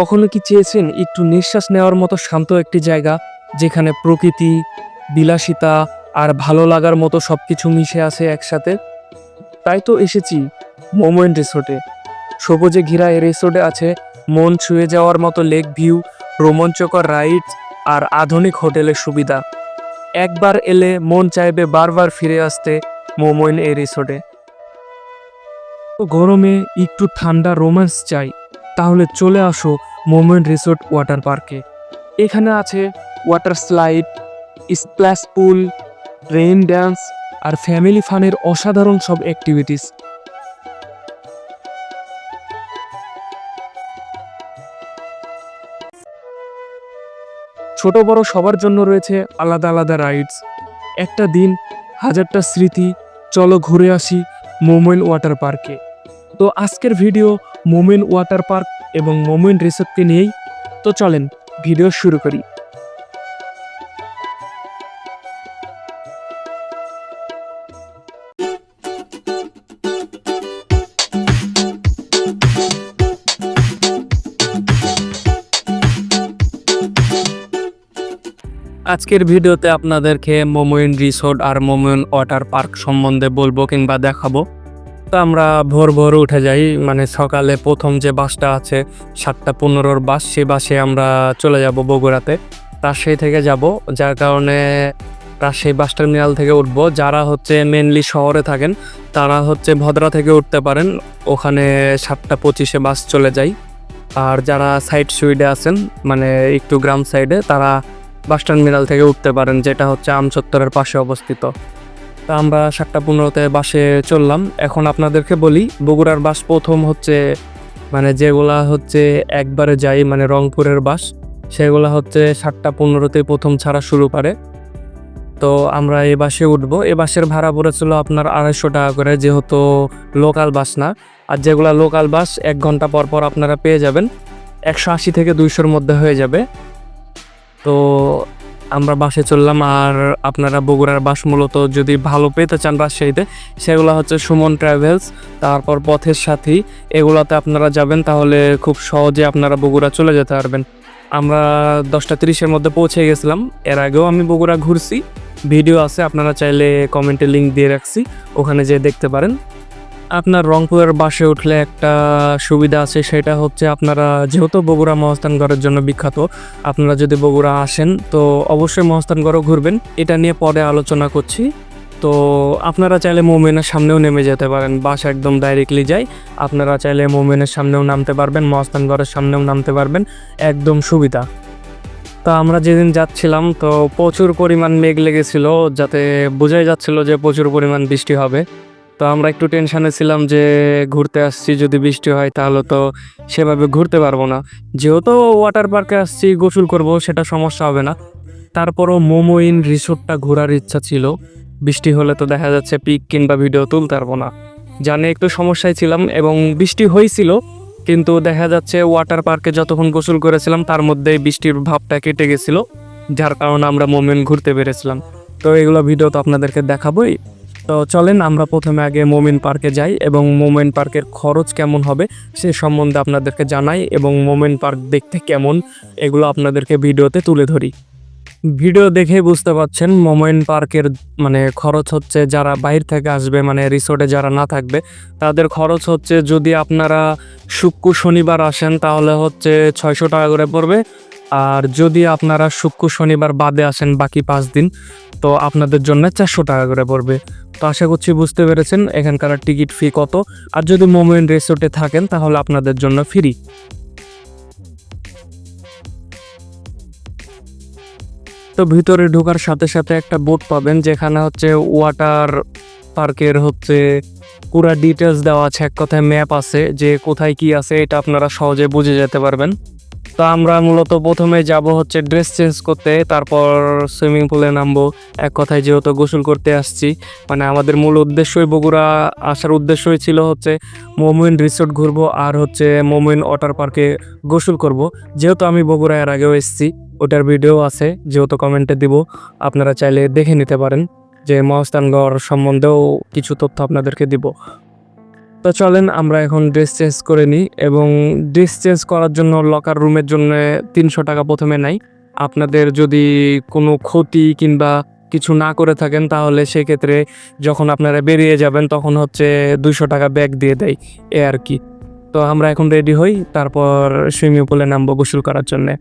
কখনো কি চেয়েছেন একটু নিঃশ্বাস নেওয়ার মতো শান্ত একটি জায়গা যেখানে প্রকৃতি, বিলাসিতা আর ভালো লাগার মতো সব কিছু মিশে আছে একসাথে? তাই তো এসেছি, মোমেন্ট রিসোর্টে। সবুজে ঘেরা এই রিসোর্টে আছে মন ছুঁয়ে যাওয়ার মতো লেক ভিউ, রোমাঞ্চকর রাইডস আর আধুনিক হোটেলের সুবিধা। একবার এলে মন চাইবে বারবার ফিরে আসতে মোমোইন এই রিসোর্টে। গরমে একটু ঠান্ডা রোম্যান্স চাই, তাহলে চলে আসো মোমেন্ট রিসোর্ট ওয়াটার পার্কে। এখানে আছে water slide splash pool, rain dance আর ফ্যামিলি ফানের অসাধারণ সব অ্যাক্টিভিটিস। ছোট বড় সবার জন্য রয়েছে আলাদা আলাদা রাইডস। একটা দিন হাজারটা স্মৃতি, চলো ঘুরে আসি মোমেন ওয়াটার পার্কে। তো আজকের ভিডিও মোমেন ওয়াটার পার্ক এবং মোমেন্ট রিসোর্টকে নিয়েই তো চলেন, ভিডিও শুরু করি। আজকের ভিডিওতে আপনাদেরকে মোমোইন রিসোর্ট আর মোমোইন ওয়াটার পার্ক সম্বন্ধে বলব কিংবা দেখাবো। তো আমরা ভোর ভোর উঠে যাই মানে সকালে প্রথম যে বাসটা আছে, সাতটা পনেরোর বাস সেই বাসে আমরা চলে যাব বগুড়াতে। রাজশাহী থেকে যাব, যার কারণে রাজশাহী বাস টার্মিনাল থেকে উঠবো। যারা হচ্ছে মেনলি শহরে থাকেন, তারা হচ্ছে ভদ্রা থেকে উঠতে পারেন। ওখানে সাতটা পঁচিশে বাস চলে যায় আর যারা সাইড সুইডে আছেন মানে একটু গ্রাম সাইডে তারা বাস টার্মিনাল থেকে উঠতে পারেন, যেটা হচ্ছে আমচত্বরের পাশে অবস্থিত। তা আমরা সাতটা পনেরোতে বাসে চললাম। এখন আপনাদেরকে বলি, বগুড়ার বাস প্রথম হচ্ছে মানে যেগুলা হচ্ছে একবারে যাই মানে রংপুরের বাস, সেগুলা হচ্ছে সাতটা পনেরোতে প্রথম ছাড়া শুরু করে তো আমরা এ বাসে উঠবো। এ বাসের ভাড়া পড়েছিল আপনার আড়াইশো টাকা করে, যেহেতু লোকাল বাস না। আর যেগুলা লোকাল বাস, এক ঘণ্টা পর পর আপনারা পেয়ে যাবেন। একশো আশি থেকে দুইশোর মধ্যে হয়ে যাবে। তো আমরা বাসে চললাম আর আপনারা বগুড়ার বাস মূলত যদি ভালো পেতে চান রাজশাহীতে সেগুলো হচ্ছে সুমন ট্রাভেলস, তারপর পথের সাথী, এগুলাতে আপনারা যাবেন, তাহলে খুব সহজে আপনারা বগুড়া চলে যেতে পারবেন। আমরা দশটা তিরিশের মধ্যে পৌঁছে গেছিলাম, এর আগেও আমি বগুড়া ঘুরছি, ভিডিও আছে, আপনারা চাইলে কমেন্টে লিঙ্ক দিয়ে রাখছি, ওখানে যেয়ে দেখতে পারেন। আপনার রংপুরের বাসে উঠলে একটা সুবিধা আছে, সেটা হচ্ছে আপনারা যেহেতু বগুড়া মহস্থানগড়ের জন্য বিখ্যাত, আপনারা যদি বগুড়া আসেন, তো অবশ্যই মহস্থানগড়ও ঘুরবেন। এটা নিয়ে পরে আলোচনা করছি। তো আপনারা চাইলে মোমেনের সামনেও নেমে যেতে পারেন, বাস একদম ডাইরেক্টলি যায়। আপনারা চাইলে মোমেনের সামনেও নামতে পারবেন মহস্থানগড়ের সামনেও নামতে পারবেন, একদম সুবিধা। তা আমরা যেদিন যাচ্ছিলাম, তো প্রচুর পরিমাণ মেঘ লেগেছিল, যাতে বোঝাই যাচ্ছিল যে প্রচুর পরিমাণ বৃষ্টি হবে। তো আমরা একটু টেনশানে ছিলাম যে ঘুরতে আসছি, যদি বৃষ্টি হয় তাহলে তো সেভাবে ঘুরতে পারব না। যেহেতু ওয়াটার পার্কে আসছি, গোসল করব, সেটা সমস্যা হবে না। তারপরও মোমোইন রিসোর্টটা ঘোরার ইচ্ছা ছিল। বৃষ্টি হলে তো দেখা যাচ্ছে পিক কিংবা ভিডিও তুলতে পারব না। জানে একটু সমস্যায় ছিলাম এবং বৃষ্টি হয়েছিল, কিন্তু দেখা যাচ্ছে ওয়াটার পার্কে যতক্ষণ গোসল করেছিলাম, তার মধ্যেই বৃষ্টির ভাবটা কেটে গেছিল, যার কারণে আমরা মোমেন্ট ঘুরতে পেরেছিলাম। তো এগুলো ভিডিও তো আপনাদেরকে দেখাবোই। তো চলেন আমরা প্রথমে আগে মোমেন পার্কে যাই এবং মোমেন পার্কের খরচ কেমন হবে সে সম্বন্ধে আপনাদেরকে জানাই এবং মোমেন পার্ক দেখতে কেমন, এগুলো আপনাদেরকে ভিডিওতে তুলে ধরি। ভিডিও দেখে বুঝতে পারছেন মোমেন পার্কের মানে খরচ হচ্ছে যারা বাইরে থেকে আসবে মানে রিসোর্টে যারা না থাকবে, তাদের খরচ হচ্ছে যদি আপনারা শুক্র শনিবার আসেন তাহলে হচ্ছে ছয়শো টাকা করে পড়বে আর যদি আপনারা শুক্র শনিবার বাদে আসেন বাকি পাঁচ দিন, তো আপনাদের জন্য চারশো টাকা করে পড়বে। তো আশা করছি বুঝতে পেরেছেন এখানকার টিকিট ফি কত। আর যদি মোমেন্ট রিসোর্টে থাকেন, তাহলে আপনাদের জন্য ফ্রি। তো ভিতরে ঢোকার সাথে সাথে একটা বোট পাবেন, যেখানে হচ্ছে ওয়াটার পার্কের হচ্ছে পুরা ডিটেলস দেওয়া আছে। এক কথায় ম্যাপ আছে, যে কোথায় কি আছে, এটা আপনারা সহজে বুঝে যেতে পারবেন। তো আমরা মূলত প্রথমে যাব হচ্ছে ড্রেস চেঞ্জ করতে, তারপর সুইমিং পুলে নামবো। এক কথায় যেহেতু গোসল করতে আসছি মানে আমাদের মূল উদ্দেশ্যই বগুড়া আসার উদ্দেশ্যই ছিল হচ্ছে মোমিন রিসোর্ট ঘুরবো আর হচ্ছে মোমিন ওয়াটার পার্কে গোসল করব। যেহেতু আমি বগুড়া এর আগেও এসেছি, ওটার ভিডিও আছে, যেহেতু কমেন্টে দিব, আপনারা চাইলে দেখে নিতে পারেন। যে মহস্তানগড় সম্বন্ধেও কিছু তথ্য আপনাদেরকে দিব। তো চলেন আমরা এখন ড্রেস চেঞ্জ করে নিই এবং ড্রেস চেঞ্জ করার জন্য লকার রুমের জন্য তিনশো টাকা প্রথমে নাই। আপনাদের যদি কোনো ক্ষতি কিংবা কিছু না করে থাকেন তাহলে সেক্ষেত্রে যখন আপনারা বেরিয়ে যাবেন তখন হচ্ছে দুইশো টাকা ব্যাগ দিয়ে দেয় এ আর কি। তো আমরা এখন রেডি হই, তারপর সুইমিং পুলে নামবো গোসল করার জন্যে।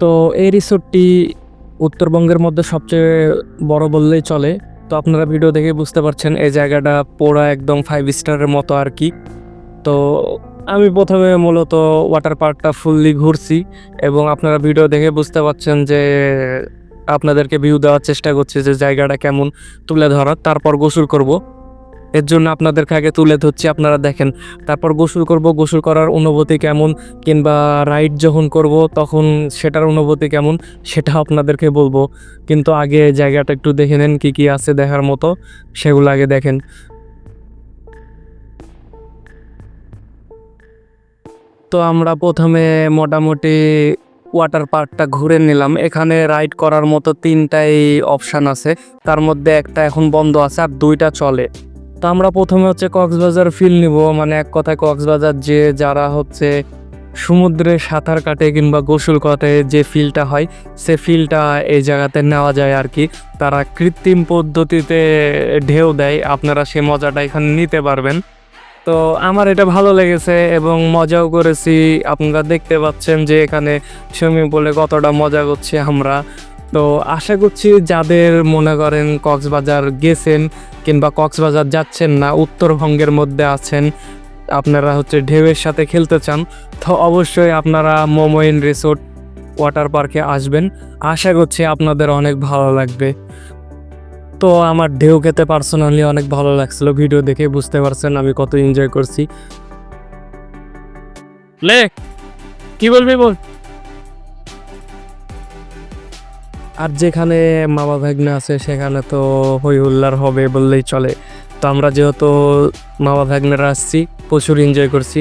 তো এই রিসোর্টটি উত্তরবঙ্গের মধ্যে সবচেয়ে বড় বললেই চলে। তো আপনারা ভিডিও দেখে বুঝতে পারছেন এই জায়গাটা পুরো একদম ফাইভ স্টারের মতো আর কি। তো আমি প্রথমে মূলত ওয়াটার পার্কটা ফুললি ঘুরছি এবং আপনারা ভিডিও দেখে বুঝতে পারছেন যে আপনাদেরকে ভিউ দেওয়ার চেষ্টা করছি যে জায়গাটা কেমন তুলে ধরার। তারপর গোসল করব। এর জন্য আপনাদেরকে আগে তুলে ধরছি, আপনারা দেখেন। তারপর গোসল করব, গোসল করার অনুভূতি কেমন? কিংবা রাইড যখন করব, তখন সেটার অনুভূতি কেমন? সেটা আপনাদেরকে বলব। কিন্তু আগে জায়গাটা একটু দেখে নেন, কী কী আছে দেখার মতো। সেগুলো আগে দেখেন। তো আমরা প্রথমে মোটামুটি ওয়াটার পার্কটা ঘুরে নিলাম। এখানে রাইড করার মতো তিনটাই অপশান আছে। তার মধ্যে একটা এখন বন্ধ আছে আর দুইটা চলে। তো আমরা প্রথমে হচ্ছে কক্সবাজার ফিল নিব। মানে এক কথায় কক্সবাজার যে যারা হচ্ছে সমুদ্রে সাঁতার কাটে কিংবা গোসল কাটে যে ফিলটা হয়, সে ফিলটা এই জায়গাতে নেওয়া যায় আর কি। তারা কৃত্রিম পদ্ধতিতে ঢেউ দেয়, আপনারা সে মজাটা এখানে নিতে পারবেন। তো আমার এটা ভালো লেগেছে এবং মজাও করেছি। আপনারা দেখতে পাচ্ছেন যে এখানে সুইমিং পুলে কতটা মজা করছি আমরা। তো আশা করছি যাদের মনে করেন কক্সবাজার গেছেন কিংবা কক্সবাজার যাচ্ছেন না, উত্তরবঙ্গের মধ্যে আছেন, আপনারা হচ্ছে ঢেউয়ের সাথে খেলতে চান, তো অবশ্যই আপনারা মোমোইন রিসোর্ট ওয়াটার পার্কে আসবেন। আশা করছি আপনাদের অনেক ভালো লাগবে। তো আমার ঢেউ খেতে পার্সোনালি অনেক ভালো লাগছিল, ভিডিও দেখে বুঝতে পারছেন আমি কত এনজয় করছি। লে কি বলবি বল? আর যেখানে মামা ভাগ্নে আছে, সেখানে তো হই হুল্লার হবে বললেই চলে। তো আমরা যেহেতু মামা ভাগ্নেরা আসছি, প্রচুর এনজয় করছি।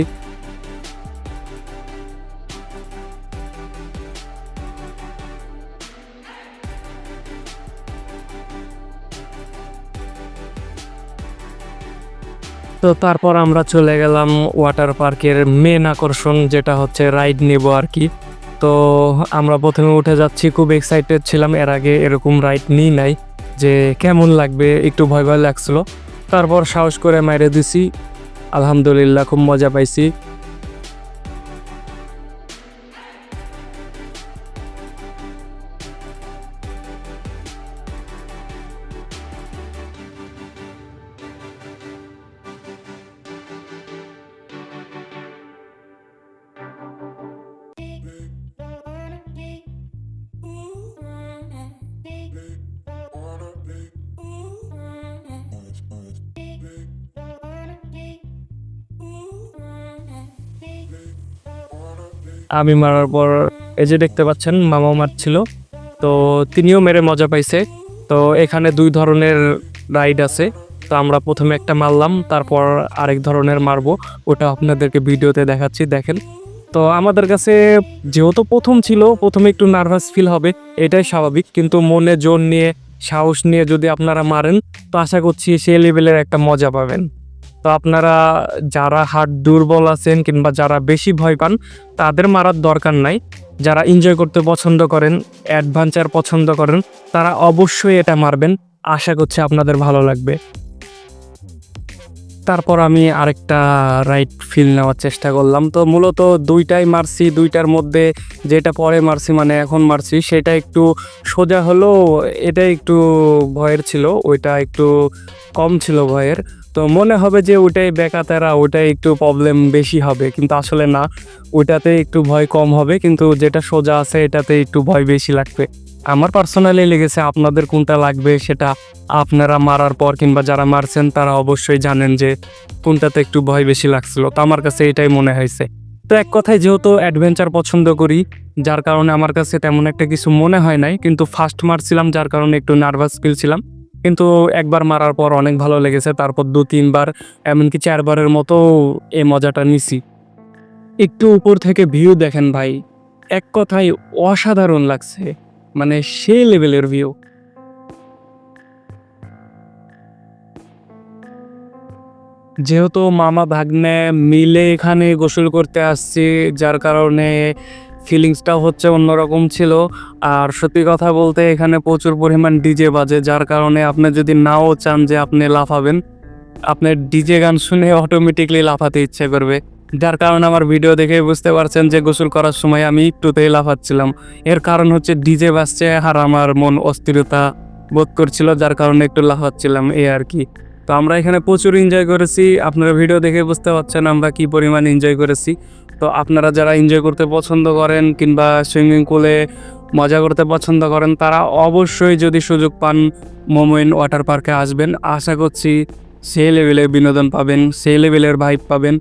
তো তারপর আমরা চলে গেলাম ওয়াটার পার্কের মেন আকর্ষণ, যেটা হচ্ছে রাইড নেব আর কি। তো আমরা প্রথমে উঠে যাচ্ছি, খুব এক্সাইটেড ছিলাম। এর আগে এরকম রাইড নিই নাই যে কেমন লাগবে, একটু ভয় ভয় লাগছিল। তারপর সাহস করে মাইরে দিছি। আলহামদুলিল্লাহ, খুব মজা পাইছি। আমি মারার পর এই যে দেখতে পাচ্ছেন মামা মারছিল। তো তিনিও মেরে মজা পাইছে। তো এখানে দুই ধরনের রাইড আছে। তো আমরা প্রথমে একটা মারলাম, তারপর আরেক ধরনের মারবো। ওটা আপনাদেরকে ভিডিওতে দেখাচ্ছি, দেখেন। তো আমাদের কাছে যেহেতু প্রথম ছিল, প্রথমে একটু নার্ভাস ফিল হবে, এটাই স্বাভাবিক। কিন্তু মনে জোর নিয়ে, সাহস নিয়ে যদি আপনারা মারেন, তো আশা করছি সেই লেভেলের একটা মজা পাবেন। তো আপনারা যারা হাট দুর্বল আছেন কিংবা যারা বেশি ভয় পান, তাদের মারার দরকার নাই। যারা এনজয় করতে পছন্দ করেন অ্যাডভেঞ্চার পছন্দ করেন, তারা অবশ্যই এটা মারবেন। আশা করছি আপনাদের ভালো লাগবে। তারপর আমি আরেকটা রাইট ফিল নেওয়ার চেষ্টা করলাম। তো মূলত দুইটাই মারছি, দুইটার মধ্যে যেটা পরে মারছি মানে এখন মারছি, সেটা একটু সোজা হলো এটা একটু ভয়ের ছিল, ওইটা একটু কম ছিল ভয়ের। তো মনে হবে যে ওইটাই বেকাতেরা ওটাই একটু প্রবলেম বেশি হবে। কিন্তু আসলে না ওটাতে একটু ভয় কম হবে। কিন্তু যেটা সোজা আছে, এটাতে একটু ভয় বেশি লাগবে। আমার পার্সোনালি লেগেছে, আপনাদের কোনটা লাগবে সেটা আপনারা মারার পর কিংবা যারা মারছেন, তারা অবশ্যই জানেন যে কোনটাতে একটু ভয় বেশি লাগছিল। তো আমার কাছে এটাই মনে হয়েছে। তো এক কথায় যেহেতু অ্যাডভেঞ্চার পছন্দ করি, যার কারণে আমার কাছে তেমন একটা কিছু মনে হয় নাই। কিন্তু ফার্স্ট মারছিলাম, যার কারণে একটু নার্ভাস ফিল ছিলাম। কিন্তু একবার মারার পর অনেক ভালো লেগেছে, তারপর দু, তিনবার, এমনকি চারবারের মতো এই মজাটা নিছি। একটু উপর থেকে ভিউ দেখেন ভাই, এক কথায় অসাধারণ লাগছে মানে সেই লেভেলের ভিউ যেহেতু মামা ভাগ্নে মিলে এখানে গোসল করতে আসছি, যার কারণে ফিলিংসটাও হচ্ছে অন্যরকম ছিল। আর সত্যি কথা বলতে এখানে প্রচুর পরিমাণ ডিজে বাজে, যার কারণে আপনি যদি নাও চান যে আপনি লাফাবেন, আপনার ডিজে গান শুনে অটোমেটিকলি লাফাতে ইচ্ছে করবে। যার কারণে আমার ভিডিও দেখে বুঝতে পারছেন যে গোসল করার সময় আমি একটুতেই লাফাচ্ছিলাম। এর কারণ হচ্ছে ডিজে বাজছে আর আমার মন অস্থিরতা বোধ করছিল, যার কারণে একটু লাফাচ্ছিলাম, এই আর কি। তো আমরা এখানে প্রচুর এনজয় করেছি। আপনারা ভিডিও দেখে বুঝতে পারছেন আমরা কি পরিমাণ এনজয় করেছি। তো আপনারা যারা এনজয় করতে পছন্দ করেন কিংবা সুইমিং পুলে মজা করতে পছন্দ করেন, তারা অবশ্যই যদি সুযোগ পান মোমেন ওয়াটার পার্কে আসবেন। আশা করছি সেই লেভেলের বিনোদন পাবেন, সেই লেভেলের ভাইব পাবেন,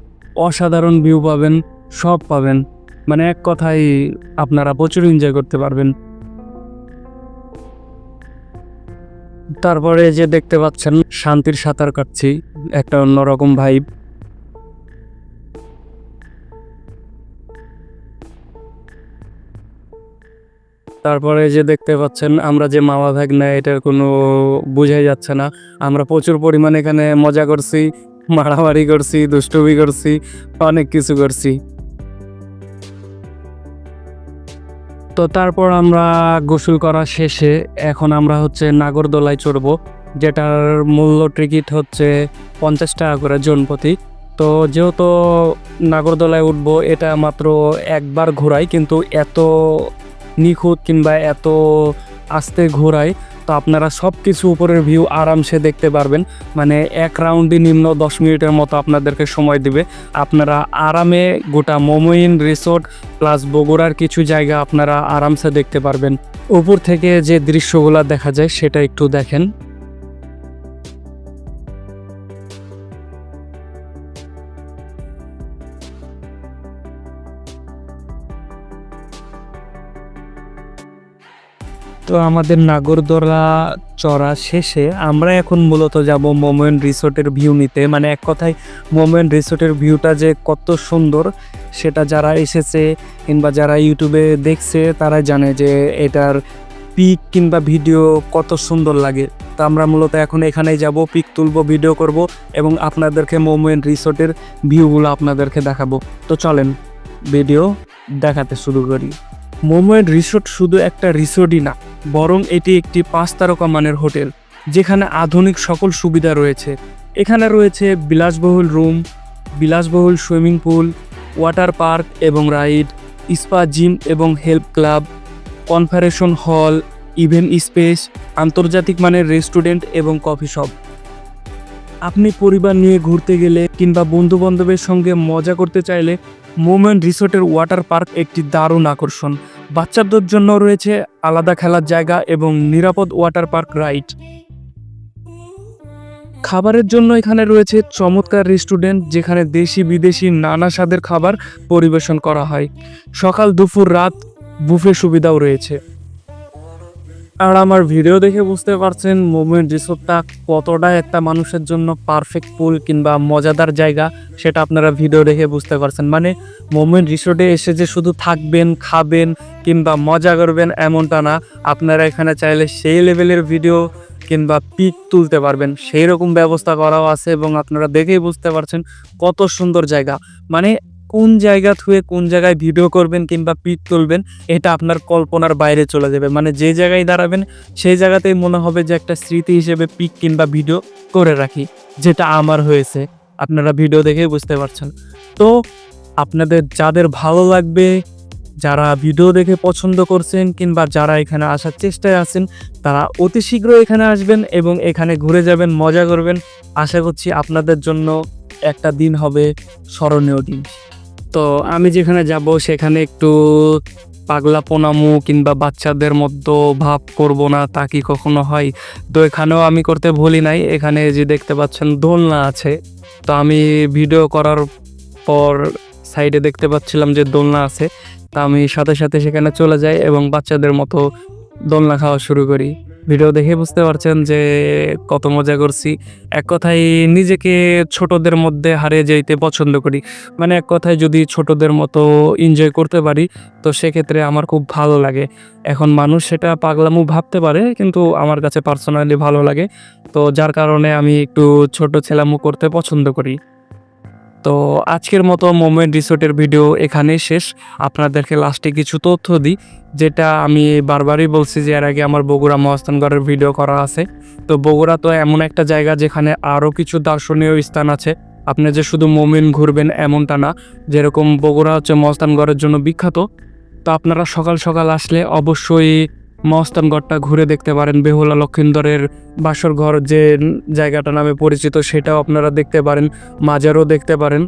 অসাধারণ ভিউ পাবেন, সব পাবেন। মানে এক কথায় আপনারা প্রচুর এনজয় করতে পারবেন। তারপরে যে দেখতে পাচ্ছেন, শান্তির সাঁতার কাটছি, একটা অন্যরকম ভাইব তারপরে যে দেখতে পাচ্ছেন, আমরা যে মামা ভাগ না এটার কোনো বুঝাই যাচ্ছে না। আমরা প্রচুর পরিমাণে এখানে মজা করছি, মারামারি করছি, দুষ্টুমি করছি, অনেক কিছু করছি। তো তারপর আমরা গোসল করা শেষে এখন আমরা হচ্ছে নাগরদোলায় চড়বো, যেটার মূল্য টিকিট হচ্ছে পঞ্চাশ টাকা করে জনপ্রতি। তো যেহেতু নাগরদোলায় উঠবো, এটা মাত্র একবার ঘোরাই, কিন্তু এত নিখুঁত কিংবা এত আস্তে ঘোরায় তো আপনারা সব কিছু উপরের ভিউ আরামসে দেখতে পারবেন। মানে এক রাউন্ডই নিম্ন দশ মিনিটের মতো আপনাদেরকে সময় দিবে। আপনারা আরামে গোটা মোমোইন রিসোর্ট প্লাস বগুড়ার কিছু জায়গা আপনারা আরামসে দেখতে পারবেন। উপর থেকে যে দৃশ্যগুলো দেখা যায়, সেটা একটু দেখেন। তো আমাদের নাগরদোলা চড়া শেষে আমরা এখন মূলত যাব মোমেন রিসোর্টের ভিউ নিতে। মানে এক কথায় মোমেন রিসোর্টের ভিউটা যে কত সুন্দর, সেটা যারা এসেছে কিংবা যারা ইউটিউবে দেখছে তারা জানে যে এটার পিক কিংবা ভিডিও কত সুন্দর লাগে। তো আমরা মূলত এখন এখানেই যাব পিক তুলবো ভিডিও করব এবং আপনাদেরকে মোমেন রিসোর্টের ভিউগুলো আপনাদেরকে দেখাবো। তো চলেন ভিডিও দেখাতে শুরু করি। মোমেন রিসোর্ট শুধু একটা রিসোর্টই না বরং এটি একটি পাঁচ তারকা মানের হোটেল, যেখানে আধুনিক সকল সুবিধা রয়েছে। এখানে রয়েছে বিলাসবহুল রুম, বিলাসবহুল সুইমিং পুল, ওয়াটার পার্ক এবং রাইড, স্পা জিম এবং health club, conference hall, event space, আন্তর্জাতিক মানের রেস্টুরেন্ট এবং কফি শপ। আপনি পরিবার নিয়ে ঘুরতে গেলে কিংবা বন্ধু বান্ধবের সঙ্গে মজা করতে চাইলে মোমেন্ট রিসোর্টের ওয়াটার পার্ক একটি দারুণ আকর্ষণ। বাচ্চাদের জন্য রয়েছে আলাদা খেলার জায়গা এবং নিরাপদ ওয়াটার পার্ক রাইড। খাবারের জন্য এখানে রয়েছে চমৎকার রেস্টুরেন্ট যেখানে দেশি বিদেশি নানা স্বাদের খাবার পরিবেশন করা হয়। সকাল, দুপুর, রাত, বুফে সুবিধাও রয়েছে। আর আমার ভিডিও দেখে বুঝতে পারছেন মোমেন্ট রিসোর্টটা কতটা একটা মানুষের জন্য পারফেক্ট পুল কিংবা মজাদার জায়গা, সেটা আপনারা ভিডিও দেখে বুঝতে পারছেন। মানে মোমেন্ট রিসোর্টে এসে যে শুধু থাকবেন, খাবেন কিংবা মজা করবেন এমনটা না, আপনারা এখানে চাইলে সেই লেভেলের ভিডিও কিংবা পিক তুলতে পারবেন। সেই রকম ব্যবস্থা করাও আছে এবং আপনারা দেখেই বুঝতে পারছেন কত সুন্দর জায়গা। মানে কোন জায়গা থুয়ে কোন জায়গায় ভিডিও করবেন কিংবা পিক তুলবেন, এটা আপনার কল্পনার বাইরে চলে যাবে। মানে যে জায়গায় দাঁড়াবেন, সেই জায়গাতেই মনে হবে যে একটা স্মৃতি হিসেবে পিক কিংবা ভিডিও করে রাখি, যেটা আমার হয়েছে। আপনারা ভিডিও দেখে বুঝতে পারছেন। তো আপনাদের যাদের ভালো লাগবে, যারা ভিডিও দেখে পছন্দ করছেন কিংবা যারা এখানে আসার চেষ্টায় আছেন, তারা অতি শীঘ্র এখানে আসবেন এবং এখানে ঘুরে যাবেন, মজা করবেন। আশা করছি আপনাদের জন্য একটা দিন হবে স্মরণীয় দিন। তো আমি যেখানে যাব সেখানে একটু পাগলা পোনামু কিংবা বাচ্চাদের মধ্যে ভাব করব না, তা কি কখনো হয়? তো এখানেও আমি করতে ভুলি নাই। এখানে যে দেখতে পাচ্ছেন দোলনা আছে। তো আমি ভিডিও করার পর সাইডে দেখতে পাচ্ছিলাম যে দোলনা আছে। তা আমি সাথে সাথে সেখানে চলে যাই এবং বাচ্চাদের মতো দোলনা খাওয়া শুরু করি। ভিডিও দেখে বুঝতে পারছেন যে কত মজা করছি। এক কথায় নিজেকে ছোটদের মধ্যে হারিয়ে যেতে পছন্দ করি। মানে এক কথায় যদি ছোটদের মতো এনজয় করতে পারি, তো সেক্ষেত্রে আমার খুব ভালো লাগে। এখন মানুষ সেটা পাগলামু ভাবতে পারে, কিন্তু আমার কাছে পার্সোনালি ভালো লাগে। তো যার কারণে আমি একটু ছোট ছেলামু করতে পছন্দ করি। তো আজকের মতো মোমেন্ট রিসোর্টের ভিডিও এখানেই শেষ। আপনাদেরকে লাস্টে কিছু তথ্য দিই, যেটা আমি বারবারই বলছি যে এর আগে আমার বগুড়া মহাস্থানগড়ের ভিডিও করা আছে। তো বগুড়া তো এমন একটা জায়গা যেখানে আরও কিছু দর্শনীয় স্থান আছে। আপনি যে শুধু মোমেন ঘুরবেন এমনটা না, যেরকম বগুড়া হচ্ছে মহাস্থানগড়ের জন্য বিখ্যাত। তো আপনারা সকাল সকাল আসলে অবশ্যই মহাস্থানগড়টা ঘুরে দেখতে পারেন বেহুলা লক্ষিন্দরের বাসর ঘর যে জায়গাটা নামে পরিচিত, সেটাও আপনারা দেখতে পারেন, মাজারও দেখতে পারেন,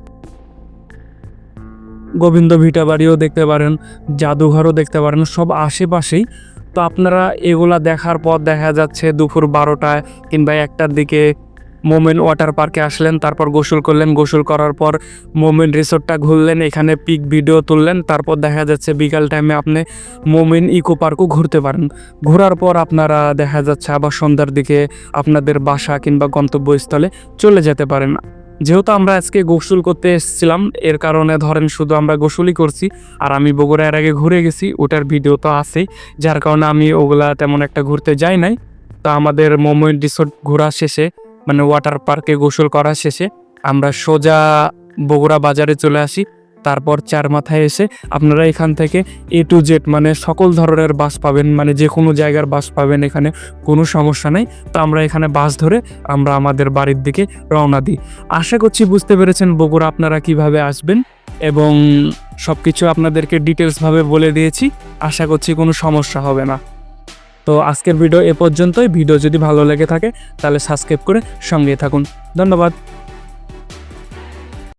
গোবিন্দ ভিটাবাড়িও দেখতে পারেন, জাদুঘরও দেখতে পারেন, সব আশেপাশেই। তো আপনারা এগুলা দেখার পর দেখা যাচ্ছে দুপুর বারোটায় কিংবা একটার দিকে মোমেন ওয়াটার পার্কে আসলেন, তারপর গোসল করলেন। গোসল করার পর মোমেন রিসোর্টটা ঘুরলেন, এখানে পিক ভিডিও তুললেন। তারপর দেখা যাচ্ছে বিকাল টাইমে আপনি মোমেন ইকো পার্কও ঘুরতে পারেন। ঘোরার পর আপনারা দেখা যাচ্ছে আবার সন্ধ্যার দিকে আপনাদের বাসা কিংবা গন্তব্যস্থলে চলে যেতে পারেন। যেহেতু আমরা আজকে গোসল করতে এসেছিলাম, এর কারণে ধরেন শুধু আমরা গোসলই করছি, আর আমি বগুড়া এর আগে ঘুরে গেছি, ওটার ভিডিও তো আছেই। যার কারণে আমি ওগুলা তেমন একটা ঘুরতে যাই নাই। তো আমাদের মোমেন্ট রিসোর্ট ঘোরা শেষে মানে ওয়াটার পার্কে গোসল করা শেষে আমরা সোজা বগুড়া বাজারে চলে আসি। তারপর চার মাথায় এসে আপনারা এখান থেকে এ টু জেড মানে সকল ধরনের বাস পাবেন মানে যে কোনো জায়গার বাস পাবেন এখানে, কোনো সমস্যা নেই। তো আমরা এখানে বাস ধরে আমরা আমাদের বাড়ির দিকে রওনা দিই। আশা করছি বুঝতে পেরেছেন বগুড়া আপনারা কীভাবে আসবেন এবং সব কিছু আপনাদেরকে ডিটেলসভাবে বলে দিয়েছি। আশা করছি কোনো সমস্যা হবে না। তো আজকের ভিডিও এ পর্যন্তই। ভিডিও যদি ভালো লেগে থাকে, তাহলে সাবস্ক্রাইব করে সঙ্গে থাকুন। ধন্যবাদ।